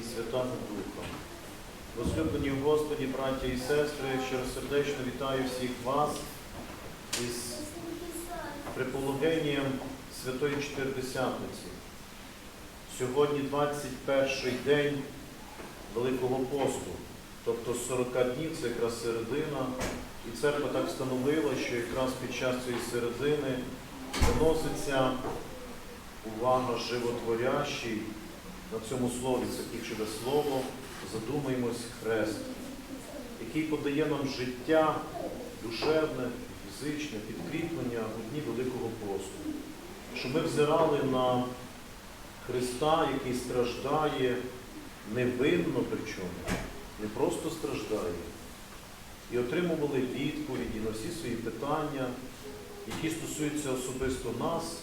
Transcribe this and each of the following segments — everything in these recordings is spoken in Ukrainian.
і Святого Духа. Возлюблені в Господі, браття і сестри, щиросердечно вітаю всіх вас із припологенням Святої Чотиридесятниці. Сьогодні 21 день Великого посту, тобто 40 днів, це якраз середина. І церква так встановила, що якраз під час цієї середини виноситься увага животворящий на цьому слові, це ключове слово, задумаємось хрест, який подає нам життя душевне, фізичне, підкріплення у дні Великого посту. Щоб ми взирали на Христа, який страждає невинно причому, не просто страждає, і отримували відповіді на всі свої питання, які стосуються особисто нас.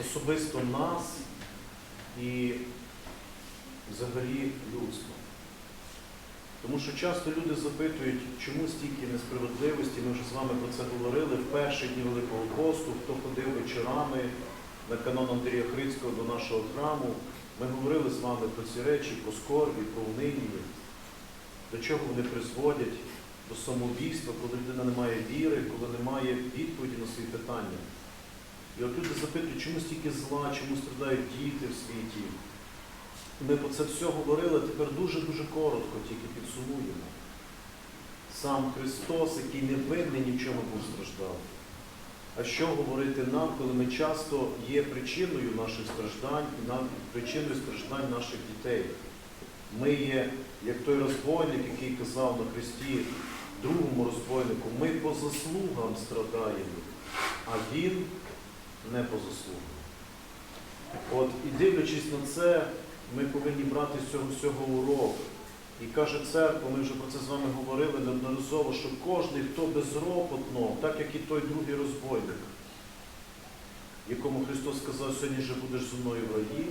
Особисто нас і взагалі людства. Тому що часто люди запитують, чому стільки несправедливості, ми вже з вами про це говорили в перші дні Великого посту, хто ходив вечорами на канон Андрія Хрицького до нашого храму. Ми говорили з вами про ці речі, про скорбі, про унинні, до чого вони призводять, до самоубійства, коли людина не має віри, коли немає відповіді на свої питання. І от люди запитують, чому стільки зла, чому страдають діти в світі. Ми про це все говорили, тепер дуже-дуже коротко тільки підсумуємо. Сам Христос, який не винний ні в чому був страждав. А що говорити нам, коли ми часто є причиною наших страждань і причиною страждань наших дітей? Ми є, як той розбойник, який казав на Христі, другому розбойнику, ми по заслугам страдаємо, а він не по заслугам. От, і дивлячись на це, ми повинні брати з цього всього урок. І каже церква, ми вже про це з вами говорили неодноразово, що кожен, хто безропотно, так як і той другий розбойник, якому Христос сказав, сьогодні же будеш зі мною в раді,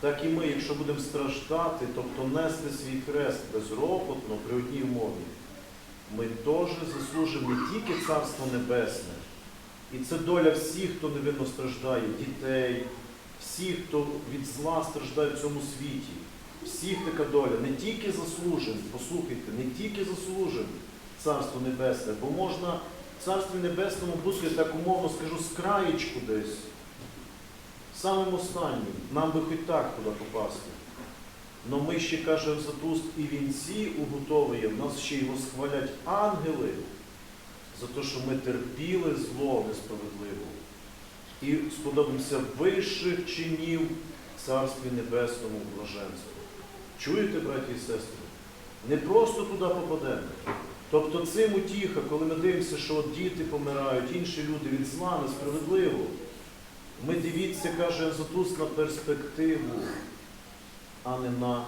так і ми, якщо будемо страждати, тобто нести свій хрест безропотно при одній умові, ми теж заслужимо не тільки Царство Небесне, і це доля всіх, хто невинно страждає, дітей, всіх, хто від зла страждає в цьому світі. Всіх така доля, не тільки заслужен, послухайте, не тільки заслужен Царство Небесне, бо можна в Царстві Небесному бути, так умовно скажу, з краєчку десь, самим останнім, нам би хоч так туди попасти. Но ми ще, каже Затуст, і вінці уготовуємо, нас ще й восхвалять ангели за те, що ми терпіли зло несправедливо і сподобаємося вищих чинів Царстві Небесному блаженству. Чуєте, браті і сестри? Не просто туди попадемо. Тобто цим утіха, коли ми дивимося, що от діти помирають, інші люди від зла, несправедливо. Ми дивіться, каже Затус, на перспективу, а не на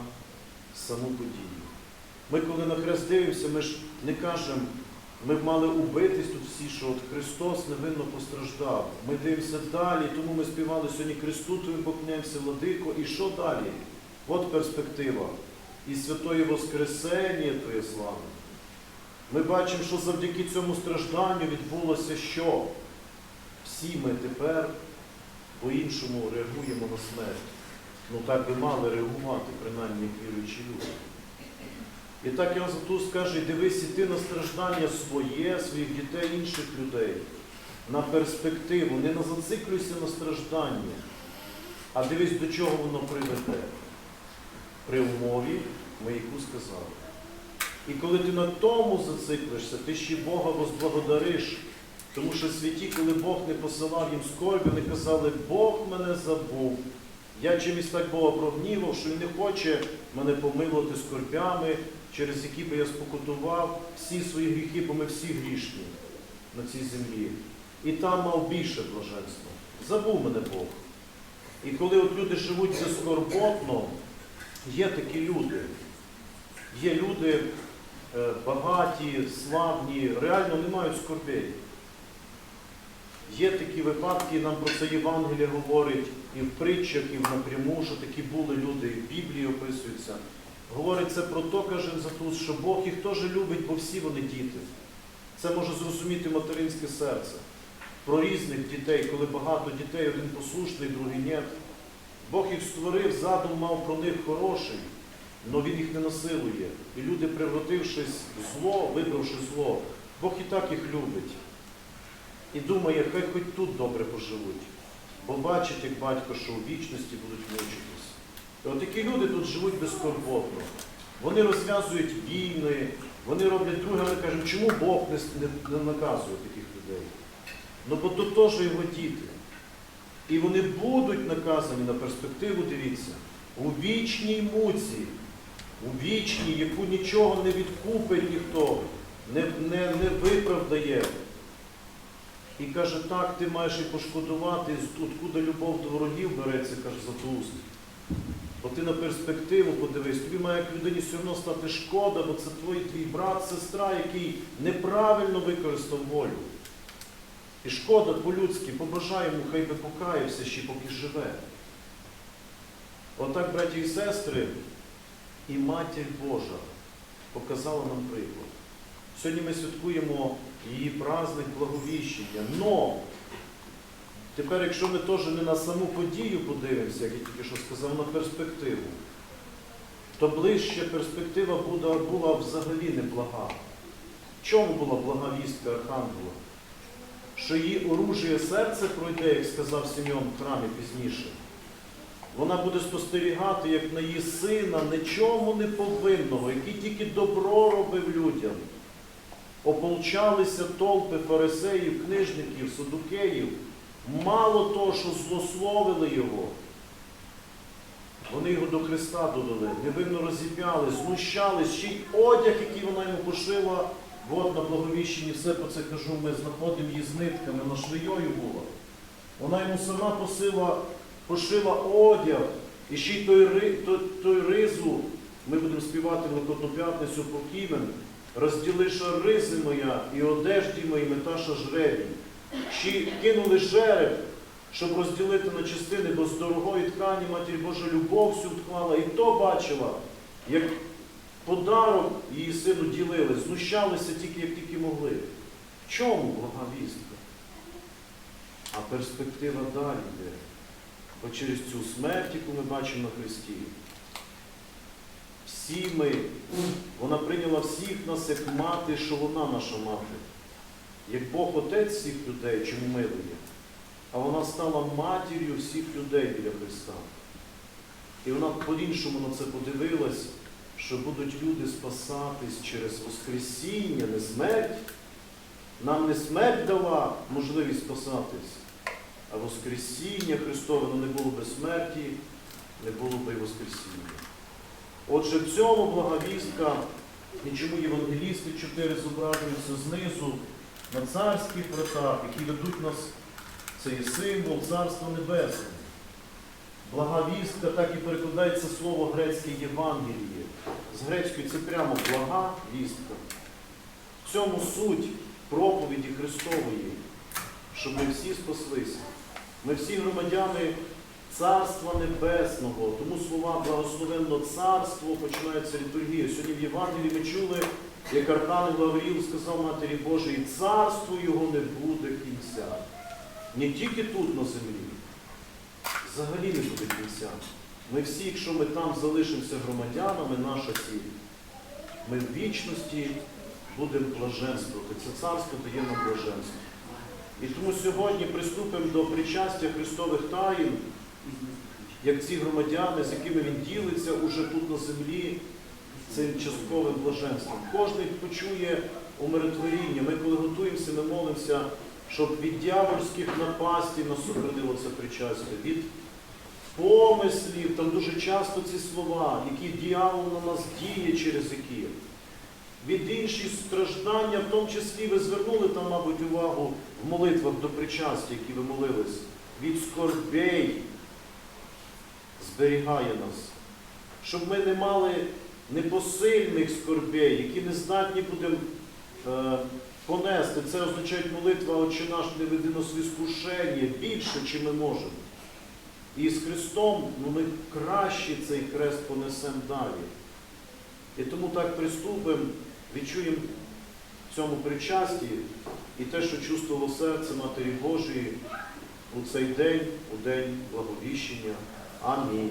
саму подію. Ми, коли на хрест дивимося, ми ж не кажемо, ми б мали убитись тут всі, що от Христос невинно постраждав. Ми дивимося далі, тому ми співали сьогодні Христу, Твоїм поклоняємося, Владико. І що далі? От перспектива. І святої Воскресення Твоє слави. Ми бачимо, що завдяки цьому стражданню відбулося що? Всі ми тепер по-іншому реагуємо на смерть. Ну так би мали реагувати, принаймні, як віруючі люди. І так Іоанн Златоуст каже, дивись і ти на страждання своє, своїх дітей, інших людей, на перспективу, не зациклюйся на страждання, а дивись, до чого воно приведе. При умові, ми яку сказали. І коли ти на тому зациклишся, ти ще Бога возблагодариш. Тому що святі, коли Бог не посилав їм скорбі, вони казали, Бог мене забув. Я чимось так Бога прогнівав, що Він не хоче мене помилувати скорбями, через які би я спокутував всі свої гріхи, бо ми всі грішні на цій землі. І там мав більше блаженства. Забув мене Бог. І коли от люди живуть безскорботно, є такі люди. Є люди е, багаті, славні, реально не мають скорбей. Є такі випадки, нам про це Євангеліє говорить і в притчах, і в напряму, що такі були люди, і в Біблії описуються. Говорить це про то, каже Затус, що Бог їх теж любить, бо всі вони діти. Це може зрозуміти материнське серце. про різних дітей, коли багато дітей, один послушний, другий ні. Бог їх створив, задум мав про них хороший, але він їх не насилує. І люди, превратившись в зло, вибравши зло, Бог і так їх любить. І думає, хай хоч тут добре поживуть. Бо бачить, як батько, що у вічності будуть мучитись. І от такі люди тут живуть безскорботно. Вони розв'язують війни, вони роблять друге, ми кажемо, чому Бог не, не, не наказує таких людей? Ну бо то теж його діти. І вони будуть наказані на перспективу, дивіться, у вічній муці, у вічній, яку нічого не відкупить ніхто, не, не, не виправдає. І каже, так, ти маєш і пошкодувати, откуда любов до ворогів береться, каже, за туст. Бо ти на перспективу подивись, тобі має як людині все одно стати шкода, бо це твій, твій брат, сестра, який неправильно використав волю. І шкода по-людськи, побажай йому, хай би покаявся ще поки живе. Отак, браті і сестри, і Матір Божа показала нам приклад. Сьогодні ми святкуємо її праздник благовіщення. Но тепер, якщо ми теж не на саму подію подивимося, як я тільки що сказав, на перспективу, то ближче перспектива була, була взагалі неблага. В чому була блага вістка Архангела? Що її оружіє серце пройде, як сказав Симеон в храмі пізніше. Вона буде спостерігати, як на її сина нічому не повинного, який тільки добро робив людям. Ополчалися толпи фарисеїв, книжників, садукеїв. Мало того, що злословили його, вони його до Христа додали, невинно розіп'яли, знущались, ще й одяг, який вона йому пошила, от на благовіщенні все про це кажу, ми знаходимо її з нитками, вона швеєю була. Вона йому сама посила, пошила одяг, і ще й той, той, той ризу, ми будемо співати Великодну п'ятницю покімен, розділиша ризи моя і одежді мої меташа жребій. Ще кинули жереб, щоб розділити на частини, бо з дорогої ткані Матір Божа любов всю вклала, і то бачила, як подарок її сину ділили, знущалися тільки, як тільки могли. В чому блага вістка? А перспектива далі йде. Бо через цю смерть, яку ми бачимо на Христі, всі ми, вона прийняла всіх нас як мати, що вона наша мати. Як Бог Отець всіх людей, чому милує, а вона стала матір'ю всіх людей біля Христа. І вона по-іншому на це подивилась, що будуть люди спасатись через Воскресіння, не смерть. Нам не смерть дала можливість спасатись, а Воскресіння Христове ну, не було би смерті, не було би і Воскресіння. Отже, в цьому благовістка, і чому євангелісти чотири зображуються знизу на царських вратах, які ведуть нас, це є символ Царства Небесного. Благовістка так і перекладається слово грецьке Євангеліє. З грецької це прямо блага вістка. В цьому суть проповіді Христової, щоб ми всі спаслися. Ми всі громадяни Царства Небесного, тому слова благословенно царство починається літургія. Сьогодні в Євангелії ми чули, як Архангел Гавриїл сказав Матері Божій, царство його не буде кінця. Не тільки тут на землі, взагалі не буде кінця. Ми всі, якщо ми там залишимося громадянами, наша ціль, ми в вічності будемо блаженствувати. Це царство дає нам блаженство. І тому сьогодні приступимо до причастя Христових таїн, як ці громадяни, з якими він ділиться уже тут на землі цим частковим блаженством. Кожен почує умиротворіння. Ми, коли готуємося, ми молимося, щоб від дьявольських напастей нас сохранило це причастя, від помислів, там дуже часто ці слова, які дьявол на нас діє через які. Від інших страждання, в тому числі ви звернули там, мабуть, увагу в молитвах до причастя, які ви молились. Від скорбей зберігає нас, щоб ми не мали непосильних скорбей, які не здатні будемо е, понести. Це означає молитва Отче наш, не веди нас в іскушення більше, чим ми можемо. І з Христом ну, ми краще цей хрест понесемо далі. І тому так приступимо, відчуємо в цьому причасті і те, що чувствувало серце Матері Божої у цей день, у день благовіщення. Амінь.